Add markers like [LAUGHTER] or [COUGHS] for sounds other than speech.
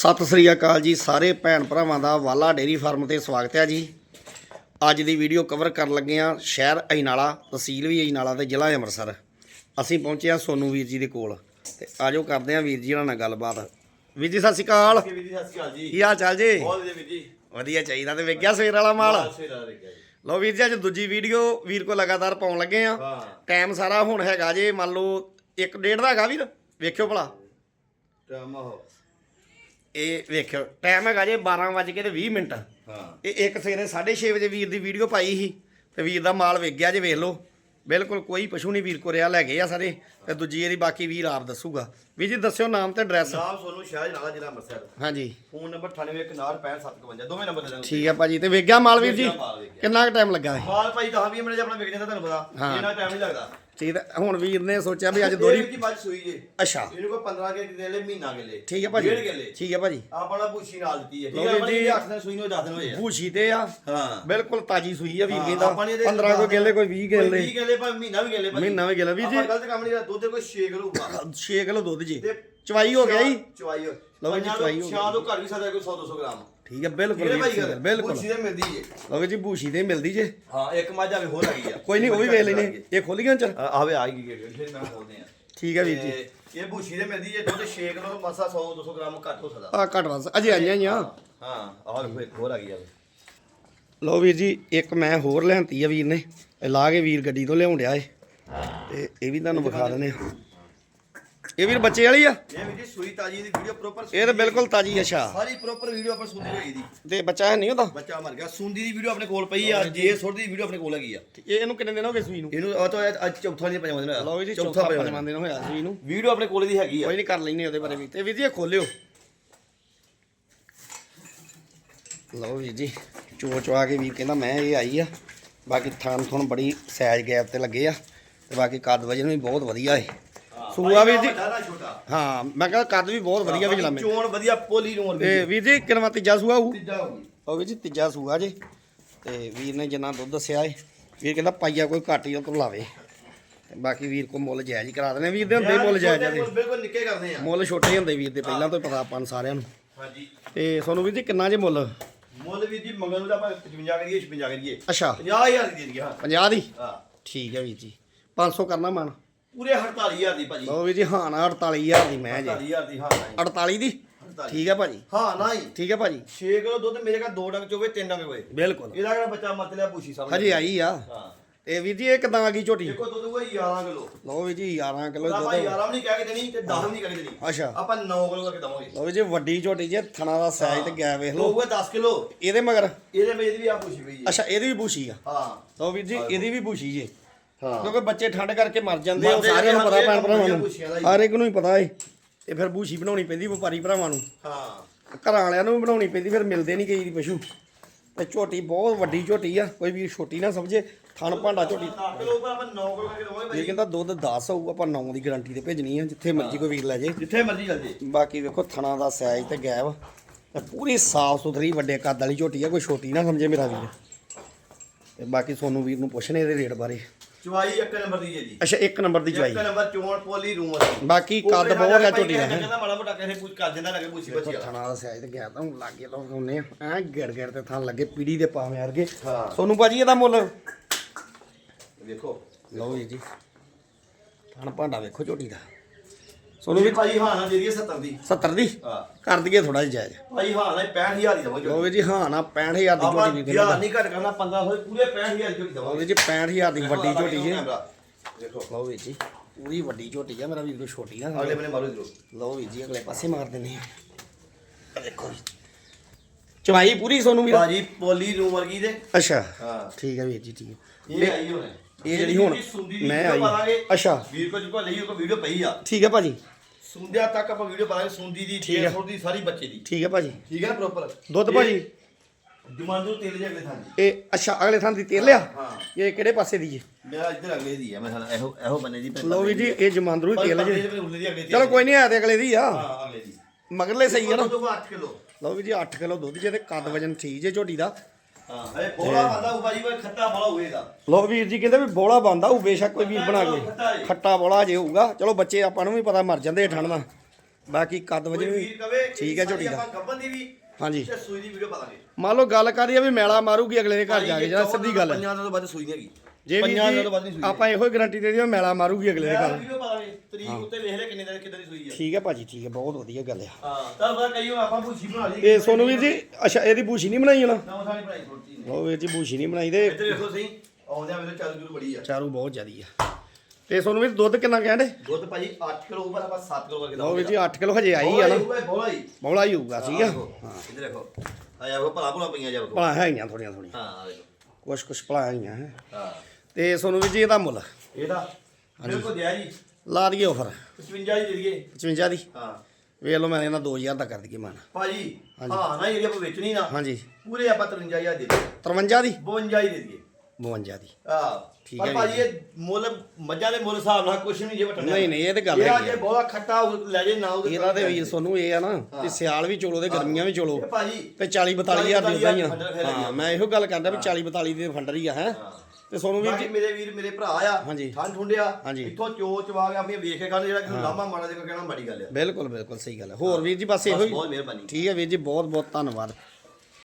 ਸਤਿ ਸ੍ਰੀ ਅਕਾਲ ਜੀ ਸਾਰੇ ਭੈਣ ਭਰਾਵਾਂ ਦਾ ਵਾਲਾ ਡੇਰੀ ਫਾਰਮ ਤੇ ਸਵਾਗਤ ਹੈ ਜੀ। ਅੱਜ ਦੀ ਵੀਡੀਓ ਕਵਰ ਕਰਨ ਲੱਗੇ ਆ ਸ਼ਹਿਰ ਅਜਨਾਲਾ ਤਹਿਸੀਲ ਵੀ ਅਜਨਾਲਾ ਤੇ ਜ਼ਿਲ੍ਹਾ ਅੰਮ੍ਰਿਤਸਰ। ਅਸੀਂ ਪਹੁੰਚੇ ਆ ਸੋਨੂ ਵੀਰ ਜੀ ਦੇ ਕੋਲ। ਤੇ ਆਜੋ ਕਰਦੇ ਆ ਵੀਰ ਜੀ ਨਾਲ ਗੱਲਬਾਤ। ਵੀਰ ਜੀ ਸਤਿ ਸ੍ਰੀ ਅਕਾਲ। ਵੀਰ ਜੀ ਸਤਿ ਸ਼੍ਰੀ ਅਕਾਲ ਜੀ। ਕੀ ਹਾਲ ਚਾਲ ਜੀ? ਬਹੁਤ ਵਧੀਆ ਵੀਰ ਜੀ। ਵਧੀਆ ਚਾਹੀਦਾ ਤੇ ਵੇਖਿਆ ਸਵੇਰ ਵਾਲਾ ਮਾਲ? ਜੀ। ਲਓ ਵੀਰ ਜੀ ਅੱਜ ਦੂਜੀ ਵੀਡੀਓ ਵੀਰ ਕੋ ਲਗਾਤਾਰ ਪਾਉਣ ਲੱਗੇ ਆ ਟਾਈਮ ਸਾਰਾ ਹੁਣ ਹੈਗਾ ਜੇ ਮੰਨ ਲਓ 1 ਡੇਢ ਦਾ ਹੈਗਾ ਵੀਰ। ਵੇਖਿਓ ਭਲਾ। ਟਾਈਮ ਇਹ ਵੇਖਿਓ ਟਾਈਮ ਹੈਗਾ ਜੇ 12 ਵਜੇ ਕੇ ਤੇ 20 ਮਿੰਟ। ਹਾਂ। ਇਹ ਇੱਕ ਸਵੇਰੇ 6:30 ਵਜੇ ਵੀਰ ਦੀ ਵੀਡੀਓ ਪਾਈ ਸੀ ਤੇ ਵੀਰ ਦਾ ਮਾਲ ਵੇਖ ਗਿਆ ਜੇ ਵੇਖ ਲਓ। ਬਿਲਕੁਲ ਕੋਈ ਪਸ਼ੂ ਨਹੀਂ ਵੀਰ ਕੋ ਰਿਆ ਲੈ ਗਏ ਆ ਸਾਰੇ ਤੇ ਦੂਜੀ ਇਹਦੀ ਬਾਕੀ ਵੀਰ ਆਪ ਦੱਸੂਗਾ। ਵੀਰ ਜੀ ਦੱਸਿਓ ਨਾਮ ਤੇ ਐਡਰੈਸ ਨਾਮ ਸੋਨੂੰ ਸ਼ਾਹ ਨਾਲਾ ਜ਼ਿਲ੍ਹਾ ਅੰਮ੍ਰਿਤਸਰ। ਹਾਂਜੀ। ਫੋਨ ਨੰਬਰ 9819655752 ਦੋਵੇਂ ਨੰਬਰ ਦੇ ਦਾਂਗੇ ਠੀਕ ਆ ਭਾਜੀ ਤੇ ਵੇਖ ਗਿਆ ਮਾਲ ਵੀਰ ਜੀ। ਕਿੰਨਾ ਕੁ ਟਾਈਮ ਲੱਗਾ ਹੈ ਮਾਲ ਭਾਈ 10 20 ਮਿੰਟ ਆਪਣਾ ਵਿਕ ਜਾਂਦਾ ਤੁਹਾਨੂੰ ਪਤਾ। ਇੰਨਾ ਟਾਈਮ ਨਹੀਂ ਲੱਗਦਾ। ਠੀਕ ਹੈ ਹੁਣ ਵੀਰ ਨੇ ਸੋਚਿਆ ਵੀ ਅੱਜ ਦੋਰੀ ਜੀ ਬਾਅਦ ਸੂਈ ਜੇ। ਅੱਛਾ। ਇਹਨੂੰ ਕੋਈ 15 ਕੇ ਦੇ ਲੈ ਮਹੀਨਾ ਕੇ ਲੈ। ਠੀਕ ਹੈ ਭਾਜੀ। ਡੇਢ। ਠੀਕ ਹੈ ਭਾਜੀ। ਆਪਣਾ ਭੂਸ਼ੀ ਨਾਲ ਦਿੱਤੀ ਹੈ। ਠੀਕ ਹੈ ਜੀ। 8 ਦਿਨ ਸੂਈ ਨੂੰ 10 ਦਿਨ ਹੋਏ ਆ। ਭੂਸ਼ੀ ਤੇ ਆ। ਹਾਂ। ਬਿਲਕੁਲ ਤਾਜੀ ਸੂਈ ਆ ਵੀਰ ਨੇ ਇਹਦੇ 15 ਕੋਈ ਗੇਲੇ ਕੋਈ 20 ਗੇਲੇ 20 ਕਿੱਲੇ ਭਾਵੇਂ ਮਹੀਨਾ ਵੀ ਕਿੱਲੇ ਮਹੀਨਾ ਵੀ ਗੇਲਾ ਵੀਰ ਜੀ। ਗਲਤ ਕੰਮ ਨਹੀਂ ਕਰਦਾ ਦੁੱਧ ਕੋਈ 6 ਕਿਲੋ ਹੋਊਗਾ। [COUGHS] 6 ਕਿਲੋ ਦੁੱਧ ਜੀ। ਚਵਾਈ ਹੋ ਗਿਆ ਜੀ। ਚਵਾਈ ਹੋ ਲਓ ਜੀ, ਚਵਾਈ ਹੋ। ਸ਼ਾਮ ਤੋਂ ਘਰ ਵੀ ਸਕਦਾ ਕੋਈ 100 200 ਗ੍ਰਾਮ। ਠੀਕ ਹੈ ਬਿਲਕੁਲ ਵੀਰ ਬਿਲਕੁਲ। ਪੁੱਛੀ ਤੇ ਮਿਲਦੀ ਏ ਲਓ ਜੀ ਭੂਸ਼ੀ ਤੇ ਮਿਲਦੀ ਜੇ। ਹਾਂ ਇੱਕ ਮੱਝ ਆਵੇ ਹੋਰ ਆ ਗਈ ਆ। ਕੋਈ ਨਹੀਂ ਉਹ ਵੀ ਵੇਖ ਲੈਨੇ ਇਹ ਖੁੱਲ ਗਿਆ ਚ ਆਵੇ ਆ ਗਈ ਫਿਰ ਮੈਂ ਬੋਲਦੇ ਆ। ਠੀਕ ਹੈ ਵੀਰ ਜੀ। ਤੇ ਇਹ ਭੂਸ਼ੀ ਦੇ ਮਿਲਦੀ ਏ ਦੁੱਧ 6 ਕਿਲੋ ਮਸਾ 100 200 ਗ੍ਰਾਮ ਘੱਟ ਹੋ ਸਕਦਾ। ਆ ਘਟ ਵਸ ਅਜੇ ਆਈਆਂ ਹੀ ਆ। ਹਾਂ ਆਹ ਵੇਖੋ ਇੱਕ ਹੋਰ ਆ ਗਈ ਆ ਲਓ ਵੀਰ ਜੀ ਇੱਕ ਮੈਂ ਹੋਰ ਲੈਂਤੀ ਆ ਵੀਰ ਨੇ। ਇਹ ਲਾ ਕੇ ਵੀਰ ਗੱਡੀ ਤੋਂ ਲਿਆਉਣ ਡਿਆ ਏ। ਤੇ ਇਹ ਵੀ ਤੁਹਾਨੂੰ ਵਿਖਾ ਦਿੰਦੇ ਆ। ਇਹ ਵੀਰ ਬੱਚੇ ਵਾਲੀ ਆ? ਇਹ ਵੀ ਜੀ ਸੂਈ ਤਾਜੀ ਦੀ ਵੀਡੀਓ ਪ੍ਰੋਪਰ ਇਹ ਤਾਂ ਬਿਲਕੁਲ ਤਾਜੀ ਅੱਛਾ। ਸਾਰੀ ਪ੍ਰੋਪਰ ਵੀਡੀਓ ਆਪਾਂ ਸੁਣਦੀ ਹੋਈ ਦੀ ਤੇ ਬੱਚਾ ਹੈ ਨਹੀਂ ਉਹਦਾ? ਬੱਚਾ ਮਰ ਗਿਆ। ਸੁੰਦੀ ਦੀ ਵੀਡੀਓ ਆਪਣੇ ਕੋਲ ਪਈ ਆ ਜੇ ਸੁਰਦੀ ਦੀ ਵੀਡੀਓ ਆਪਣੇ ਕੋਲ ਹੈਗੀ ਆ। ਇਹ ਇਹਨੂੰ ਕਿੰਨੇ ਦਿਨ ਹੋ ਗਏ ਸੂਈ ਨੂੰ? ਇਹਨੂੰ ਉਹ ਤਾਂ ਅੱਜ ਚੌਥਾ ਨਹੀਂ ਪੰਜਵਾਂ ਦਿਨ ਹੋਇਆ ਲਓ ਜੀ ਚੌਥਾ ਪੰਜਵਾਂ ਦਿਨ ਹੋਇਆ ਸੂਈ ਨੂੰ। ਵੀਡੀਓ ਆਪਣੇ ਕੋਲ ਦੀ ਹੈਗੀ ਆ। ਕੋਈ ਨਹੀਂ ਕਰ ਲੈਨੇ ਉਹਦੇ ਬਾਰੇ ਵੀ। ਤੇ ਵੀਰ ਜੀ ਇਹ ਖੋਲਿਓ। ਲਓ ਵੀਰ ਜੀ ਚੋ ਚਵਾ ਕੇ ਵੀਰ ਕਹਿੰਦਾ ਮੈਂ ਇਹ ਆਈ ਆ। ਬਾਕੀ ਥਾਨ ਥੁਣ ਬੜੀ ਸਾਈਜ਼ ਗੈਪ ਤੇ ਲੱਗੇ ਆ। ਤੇ ਬਾਕੀ ਕੱਦ ਵਜਨ ਵੀ ਬਹੁਤ ਵਧੀਆ ਏ। ਸੂਆ ਵੀਰ ਜੀ। ਛੋਟਾ। ਹਾਂ ਮੈਂ ਕਹਿੰਦਾ ਕੱਦ ਵੀ ਬਹੁਤ ਵਧੀਆ ਵੀ ਜਲਾਮੇ ਚੋਣ ਵਧੀਆ ਪੋਲੀ ਨੂੰ ਤੇ ਵੀਰ ਜੀ ਕਿੰਨਵਾ ਤੀਜਾ ਸੂਆ ਹੋਊ? ਤੀਜਾ ਹੋ ਗਈ ਉਹ ਵੀਰ ਜੀ ਤੀਜਾ ਸੂਆ ਜੇ। ਤੇ ਵੀਰ ਨੇ ਜਿੰਨਾ ਦੁੱਧ ਦੱਸਿਆ ਏ ਵੀਰ ਕਹਿੰਦਾ ਪਾਈਆ ਕੋਈ ਘੱਟ ਹੀ ਉਹ ਤੋਂ ਲਾਵੇ। ਤੇ ਬਾਕੀ ਵੀਰ ਕੋ ਮੁੱਲ ਜਾਇਜ਼ ਹੀ ਕਰਾ ਦੇਣੇ ਵੀਰ ਦੇ ਹੁੰਦੇ ਮੁੱਲ ਜਾਇਜ਼ ਜਾਂਦੇ। ਬਿਲਕੁਲ ਨਿੱਕੇ ਕਰਦੇ ਆ। ਮੁੱਲ ਛੋਟੇ ਹੁੰਦੇ ਵੀਰ ਦੇ ਪਹਿਲਾਂ ਤੋਂ ਹੀ ਪਤਾ ਆਪਾਂ ਨੂੰ ਸਾਰਿਆਂ ਨੂੰ। ਹਾਂਜੀ। ਤੇ ਤੁਹਾਨੂੰ ਵੀਰ ਜੀ ਕਿੰਨਾ ਜੇ ਮੁੱਲ? ਮੁੱਲ ਵੀ ਜੀ ਨੂੰ ਤਾਂ ਆਪਾਂ 55 ਕਰੀਏ 56 ਕਰੀਏ। ਅੱਛਾ। 50000 ਦੀ ਦੇ ਦਈਏ ਹਾਂ। 50 ਦੀ? ਹਾਂ। ਠੀਕ ਹੈ ਵੀਰ ਜੀ। 500 ਕਰਨਾ ਮਨ। ਪੂਰੇ 48000 ਦੀ ਭਾਜੀ। ਲਓ ਵੀਰ ਜੀ ਹਾਂ ਨਾ 48000 ਦੀ ਮੈਂ ਜੇ। 48000 ਦੀ ਹਾਂ ਨਹੀਂ। 48 ਦੀ? 48 ਠੀਕ ਹੈ ਭਾਜੀ। ਹਾਂ ਨਹੀਂ। ਠੀਕ ਹੈ ਭਾਜੀ। 6 ਕਿਲੋ ਦੁੱਧ ਮੇਰੇ ਕੋਲ 2 ਡੰਗ ਚੋਵੇ 3 ਡੰਗ ਹੋਏ। ਬਿਲਕੁਲ। ਇਹਦਾ ਕਿਹੜਾ ਬੱਚਾ ਮਤ ਲਿਆ ਪੂਛੀ ਸਾਹਿਬ ਹਜੇ ਆਈ ਆ। ਹਾਂ। ਤੇ ਵੀਰ ਜੀ ਇਹ ਕਿਦਾਂ ਆ ਗਈ ਝੋਟੀ। ਦੇਖੋ ਦੁੱਧ ਹੋਇਆ 11 ਕਿਲੋ। ਲਓ ਵੀਰ ਜੀ 11 ਕਿਲੋ ਆਪਾਂ ਦੁੱਧ। 11 ਵੀ ਨਹੀਂ ਕਹਿ ਕੇ ਦੇਣੀ ਤੇ 10 ਵੀ ਨਹੀਂ ਕਹਿ ਕੇ ਦੇਣੀ। ਅੱਛਾ। ਆਪਾਂ 9 ਕਿਲੋ ਕਰਕੇ ਦਵਾਂਗੇ। ਲਓ ਵੀਰ ਜੀ ਵੱਡੀ ਝੋਟੀ ਜੇ ਥਣਾ ਦਾ ਸਾਈਜ਼ ਤੇ ਗਿਆ ਵੇਖ ਲਓ। ਹੋਊਗਾ 10 ਕਿਲੋ। ਇਹਦੇ ਮਗਰ? ਇਹਦੇ ਵਿੱਚ ਵੀ ਆ ਪੂਛੀ ਪਈ ਹੈ। ਅੱਛਾ ਇਹਦੀ ਵੀ ਬੂਸ਼ੀ ਆ। ਹਾਂ। ਲਓ ਵੀਰ ਜੀ ਇਹਦੀ ਵੀ ਬੂਸ਼ੀ ਜੇ। ਹਾਂ ਕਿਉਂਕਿ ਬੱਚੇ ਠੰਡ ਕਰਕੇ ਮਰ ਜਾਂਦੇ ਆ ਸਾਰਿਆਂ ਨੂੰ ਪਤਾ ਭੈਣ ਭਰਾਵਾਂ ਨੂੰ। ਹਰ ਇੱਕ ਨੂੰ ਹੀ ਪਤਾ ਏ ਤੇ ਫਿਰ ਬੂਸ਼ੀ ਬਣਾਉਣੀ ਪੈਂਦੀ ਵਪਾਰੀ ਭਰਾਵਾਂ ਨੂੰ। ਹਾਂ। ਘਰਾਂ ਵਾਲਿਆਂ ਨੂੰ ਵੀ ਬਣਾਉਣੀ ਪੈਂਦੀ ਫਿਰ ਮਿਲਦੇ ਨਹੀਂ ਕਈ ਪਸ਼ੂ। ਤੇ ਝੋਟੀ ਬਹੁਤ ਵੱਡੀ ਝੋਟੀ ਆ ਕੋਈ ਵੀ ਛੋਟੀ ਨਾ ਸਮਝੇ ਥਣ ਭਾਂਡਾ ਝੋਟੀ। 10 ਕਿਲੋ ਪਰ ਆਪਾਂ 9 ਕਿਲੋ ਕਰਕੇ ਦਵਾਂਗੇ ਇਹ ਕਹਿੰਦਾ ਦੁੱਧ 10 ਹੋਊ ਆਪਾਂ 9 ਦੀ ਗਾਰੰਟੀ ਤੇ ਭੇਜਣੀ ਆ ਜਿੱਥੇ ਮਰਜ਼ੀ ਕੋਈ ਵੀਰ ਲੈ ਜੇ। ਜਿੱਥੇ ਮਰਜ਼ੀ ਚੱਲ ਜੇ। ਬਾਕੀ ਵੇਖੋ ਥਣਾ ਦਾ ਸਾਈਜ਼ ਤੇ ਗੈਪ ਤੇ ਪੂਰੀ ਸਾਫ਼ ਸੁਥਰੀ ਵੱਡੇ ਕੱਦ ਵਾਲੀ ਝੋਟੀ ਆ ਕੋਈ ਛੋਟੀ ਨਾ ਸਮਝੇ ਮੇਰਾ ਵੀਰ। ਤੇ ਬਾਕੀ ਸੋਨੂੰ ਵੀਰ ਨੂੰ ਪੁੱਛਣੇ ਇਹਦੇ ਰੇਟ ਬਾਰੇ। ਚਵਾਈ ਇੱਕ ਨੰਬਰ ਦੀ ਹੈ ਜੀ। ਅੱਛਾ ਇੱਕ ਨੰਬਰ ਦੀ ਚਵਾਈ ਇੱਕ ਨੰਬਰ ਚੋਣ ਪੋਲੀ ਰੂਮ ਵਾਲੀ ਬਾਕੀ ਕੱਦ ਬਹੁਤ ਆ ਝੋਟੀ ਦਾ ਹੈਂ। ਕਹਿੰਦਾ ਮਾੜਾ ਮੋਟਾ ਕਿਸੇ ਕੁਝ ਕਰ ਦਿੰਦਾ ਲੱਗੇ ਪੁੱਛੀ ਬੱਚੀ ਵਾਲਾ ਥਣਾ ਦਾ ਸਾਈਜ਼ ਤੇ ਗਿਆ ਤਾਂ ਲੱਗੇ ਲਾਉਂਦੇ ਐ ਗਿੜ ਗਿੜ ਤੇ ਥਾਂ ਲੱਗੇ ਪੀੜੀ ਦੇ ਪਾਵੇਂ ਵਰਗੇ। ਹਾਂ। ਸੋਨੂੰ ਭਾਜੀ ਇਹਦਾ ਮੁੱਲ? ਵੇਖੋ ਲਓ ਜੀ ਜੀ। ਥਣ ਭਾਂਡਾ ਵੇਖੋ ਝੋਟੀ ਦਾ। ਸੋਨੂੰ ਵੀ ਭਾਈ ਹਾਂ ਨਾ ਦੇ ਦਈਏ 70 ਦੀ। 70 ਦੀ? ਹਾਂ। ਕਰ ਦਈਏ ਥੋੜਾ ਜਿਹਾ ਜਾਇਜ਼। ਭਾਈ ਹਾਂ ਨਾ 65000 ਦੀ ਦਵਾਂਗੇ। ਲਓ ਵੀ ਜੀ ਹਾਂ ਨਾ 65000 ਦੀ ਆਪਾਂ ਝੋਟੀ ਦੀ ਯਾਰ ਦੇਣਾ ਨਹੀਂ ਘਟ ਕਰਨਾ 1500 ਪੂਰੇ 65000 ਦੀ ਲਓ ਦਵਾਂਗੇ। ਵੀ ਜੀ 65000 ਦੀ ਵੱਡੀ ਝੋਟੀ ਜੀ। ਦੇਖੋ ਲਓ ਜੀ ਪੂਰੀ ਵੱਡੀ ਝੋਟੀ ਆ ਮੇਰਾ ਵੀਰ ਕੋਈ ਛੋਟੀ ਨਾ ਅਗਲੇ ਬਨੇ ਮਾਰੋ ਇਧਰੋਂ ਲਓ ਵੀ ਜੀ ਅਗਲੇ ਪਾਸੇ ਮਾਰ ਦਿੰਦੇ ਆ। ਦੇਖੋ ਚਵਾਈ ਪੂਰੀ ਸੋਨੂੰ ਵੀਰ? ਭਾਜੀ ਪੋਲੀ ਰੂਮ ਵਰਗੀ ਦੇ। ਅੱਛਾ। ਹਾਂ। ਠੀਕ ਹੈ ਵੀਰ ਜੀ ਠੀਕ ਹੈ ਇਹ ਆਈ ਹੋਣੇ। ਇਹ ਜਿਹੜੀ ਹੁਣ ਮੈਂ ਆਈ। ਅੱਛਾ। ਵੀਰ ਕੋ ਜੁਕਾ ਲਈ ਕੋ ਵੀਡੀਓ ਪਈ ਆ। ਠੀਕ ਹੈ ਭਾਜੀ। ਸੁੰਦਿਆ ਤੱਕ ਆਪਾਂ ਵੀਡੀਓ ਪਾਵਾਂਗੇ ਸੁੰਦੀ ਦੀ ਠੀਕ ਆ। 600 ਦੀ ਸਾਰੀ ਬੱਚੇ ਦੀ। ਠੀਕ ਹੈ ਭਾਜੀ। ਠੀਕ ਹੈ ਪ੍ਰੋਪਰ ਦੁੱਧ ਭਾਜੀ। ਜਮਾਂਦੂ ਤੇਲ ਜੇ ਅਗਲੇ ਥਾਂ ਦੀ। ਇਹ ਅੱਛਾ ਅਗਲੇ ਥਾਂ ਦੀ ਤੇਲ ਹਾਂ। ਇਹ ਕਿਹੜੇ ਪਾਸੇ ਦੀ ਜੀ ਮੇਰਾ ਇੱਧਰ ਅਗਲੇ ਦੀ ਆ ਮੈਂ ਇਹੋ ਇਹੋ ਬੰਨੇ ਦੀ ਲਓ ਵੀ ਜੀ ਇਹ ਜਮਾਂਦਰੂ ਹੀ ਤੇਲ ਜੀ। ਦੀ ਦੀ ਚਲੋ ਕੋਈ ਨਹੀਂ ਆ ਤੇ ਅਗਲੇ ਦੀ ਆ। ਹਾਂ ਅਗਲੇ ਦੀ। ਮਗਰਲੇ ਸਹੀ ਆ ਨਾ। ਦੁੱਧ 8 ਕਿਲੋ। ਲਓ ਵੀ ਜੀ 8 ਕਿਲੋ ਦੁੱਧ ਜੇ ਤੇ ਕੱਦ ਵਜਨ ਠੀਕ ਜੇ ਝੋਟੀ ਦਾ। ਹਾਂ ਇਹ ਬੋਲਾ ਬੰਦਾ ਉਹ ਭਾਜੀ ਕੋਈ ਖੱਟਾ ਬੜਾ ਹੋਏਗਾ ਲਓ ਵੀਰ ਜੀ ਕਹਿੰਦੇ ਵੀ ਬੋਲਾ ਬੰਦਾ ਉਹ ਬੇਸ਼ੱਕ ਕੋਈ ਵੀਰ ਬਣਾ ਕੇ। ਖੱਟਾ ਬੋਲਾ ਜੇ ਹੋਊਗਾ ਚਲੋ ਬੱਚੇ ਆਪਾਂ ਨੂੰ ਵੀ ਪਤਾ ਮਰ ਜਾਂਦੇ ਠੰਡ ਨਾਲ। ਬਾਕੀ ਕੱਦ ਵਜੇ ਵੀ ਠੀਕ ਹੈ ਝੋਟੀ ਦਾ। ਗੱਬਨ ਦੀ ਵੀ ਹਾਂਜੀ। ਸੂਈ ਦੀ ਵੀਡੀਓ ਪਾ ਦਾਂਗੇ। ਮੰਨ ਲਓ ਗੱਲ ਕਰੀ ਆ ਵੀ ਮੈਲਾ ਮਾਰੂਗੀ ਅਗਲੇ ਦੇ ਘਰ ਜਾ ਕੇ ਜਿਹੜਾ ਸਿੱਧੀ ਗੱਲ ਹੈ। ਪੰਜਾਂ ਤੋਂ ਵੱਧ ਸੂਈ ਨਹੀਂ ਹੈਗੀ ਜੇ ਵੀ ਪੰਜਾਂ ਤੋਂ ਵੱਧ ਨਹੀਂ ਸੂਈ। ਆਪਾਂ ਇਹੋ ਹੀ ਗਾਰੰਟੀ ਦੇ ਦਿਓ ਮੈਲਾ ਮਾਰੂਗੀ ਅਗਲੇ ਦੇ ਘਰ। ਵੀਡੀਓ ਪਾ ਦਾਂਗੇ ਤਰੀਕ ਉੱਤੇ ਵੇਖ ਲੈ ਕਿੰਨੇ ਦਿਨ ਕਿੱਦਾਂ ਦੀ ਸੂਈ ਆ। ਠੀਕ ਹੈ ਭਾਜੀ ਠੀਕ ਹੈ ਬਹੁਤ ਵਧੀਆ ਗੱਲ ਆ। ਹਾਂ ਤਾਂ ਪਤਾ ਕਈ ਆਪਾਂ ਭੂਸੀ ਬਣਾ ਲਈ। ਇਹ ਸੋਨੂੰ ਵੀਰ ਜੀ ਅੱਛਾ ਇਹਦੀ ਬੂਸ਼ੀ ਨਹੀਂ ਬਣਾਈ ਹੁਣ? ਨਾ ਸਾਡੀ ਬਣਾਈ ਥੋੜੀ ਜੀ ਉਹ ਵੀਰ ਜੀ ਬੂਸ਼ੀ ਨਹੀਂ ਬਣਾਈ ਤੇ ਇੱਧਰ ਵੇਖੋ ਸਹੀ ਆਉਂਦਿਆਂ ਵੇਲੇ ਚੱਲ ਜੂ ਬੜੀ ਆ। ਚਾਰੂ ਬਹੁਤ ਜ਼ਿਆਦੀ ਆ। ਤੇ ਸੋਨੂੰ ਵੀਰ ਦੁੱਧ ਕਿੰਨਾ ਕਹਿੰਦੇ? ਦੁੱਧ ਭਾਜੀ 8 ਕਿਲੋ ਉੱਪਰ ਆਪਾਂ 7 ਕਿਲੋ ਕਰਕੇ ਉਹ ਵੀਰ ਜੀ 8 ਕਿਲੋ ਹਜੇ ਆਈ ਆ ਨਾ। ਬੋਲਾ ਹੀ। ਹੀ ਹੋਊਗਾ ਠੀਕ ਆ। ਹਾਂ ਇੱਧਰ ਦੇਖੋ ਆ ਜਾ ਭਲਾ ਭਲਾ ਪਈਆਂ ਜਾ ਵੇਖੋ। ਭਲਾ ਹੈਗੀਆਂ ਥੋੜੀਆਂ ਥੋੜੀਆਂ ਹਾਂ ਆ ਦੇਖੋ ਕੁਛ ਕੁਛ ਭਲਾ ਹੈਗੀਆਂ ਹੈ। ਹਾਂ। ਤੇ ਸੋਨੂੰ ਵੀਰ ਜੀ ਇਹਦਾ ਮੁੱਲ। ਇਹਦਾ? ਬਿਲਕੁਲ ਦਿਆ ਜੀ। ਲਾ ਦਈਏ ਆਫਰ 55 ਦੀ ਦੇ ਦਈਏ। 55 ਦੀ? ਹਾਂ। ਵੇਖ ਲਓ ਮੈਂ ਇਹਨਾਂ 2000 ਦਾ ਕਰ ਦਈਏ ਮਨ। ਭਾਜੀ ਹਾਂ ਨਾ ਜਿਹੜੀ ਆਪਾਂ ਵੇਚਣੀ ਨਾ। ਹਾਂਜੀ। ਪੂਰੇ ਆਪਾਂ 53000 ਦੇ ਦਈਏ। 53 ਦੀ? 52 ਹੀ ਦੇ ਦਈਏ। 52 ਦੀ। ਹਾਂ ਠੀਕ ਪਰ ਹੈ ਭਾਜੀ ਇਹ ਮੁੱਲ ਮੱਝਾਂ ਦੇ ਮੁੱਲ ਹਿਸਾਬ ਨਾਲ ਕੁਛ ਨਹੀਂ ਜੇ ਵਟਣਾ ਨਹੀਂ ਨਹੀਂ ਇਹ ਤੇ ਗੱਲ ਇਹ ਹੈਗੀ ਜੇ ਆ। ਬਹੁਤ ਖੱਟਾ ਹੋਊ, ਲੈ ਜੇ ਨਾ ਉਹਦੇ ਇਹਦਾ ਤੇ ਵੀਰ ਸੋਨੂੰ ਇਹ ਆ ਨਾ ਕਿ ਸਿਆਲ ਵੀ ਚੋਲੋ ਤੇ ਗਰਮੀਆਂ ਵੀ ਚੋਲੋ। ਇਹ ਭਾਜੀ ਤੇ 40 42 ਹਜ਼ਾਰ ਦੀ ਉਦਾਂ ਹੀ ਫੰਡਰ ਆ ਹਾਂ ਮੈਂ ਇਹੋ ਗੱਲ ਕਰਦਾ ਵੀ 40 42 ਦੇ ਫੰਡਰ ਹੀ ਆ ਹੈ। ਤੇ ਸੋਨੂੰ ਵੀਰ ਬਾਕੀ ਜੀ ਮੇਰੇ ਵੀਰ ਮੇਰੇ ਭਰਾ ਆ ਹਾਂਜੀ। ਠੰਡ ਠੁੰਡਿਆ ਹਾਂਜੀ। ਇੱਥੋਂ ਚੋ ਚਵਾ ਕੇ ਆਪਣੀ ਵੇਖ ਕੇ ਖਾਣ ਜਿਹੜਾ ਕਿਸੇ ਲਾਮਾ ਮਾੜਾ ਜਿਹਾ ਕਹਿਣਾ ਮਾੜੀ ਗੱਲ ਆ। ਬਿਲਕੁਲ ਬਿਲਕੁਲ ਸਹੀ ਗੱਲ ਹੈ ਹੋਰ ਵੀਰ ਜੀ ਬਸ ਇਹੋ ਬਸ ਹੀ ਮਿਹਰਬਾਨੀ। ਠੀਕ ਹੈ ਵੀਰ ਜੀ ਬਹੁਤ ਬਹੁਤ ਧੰਨਵਾਦ।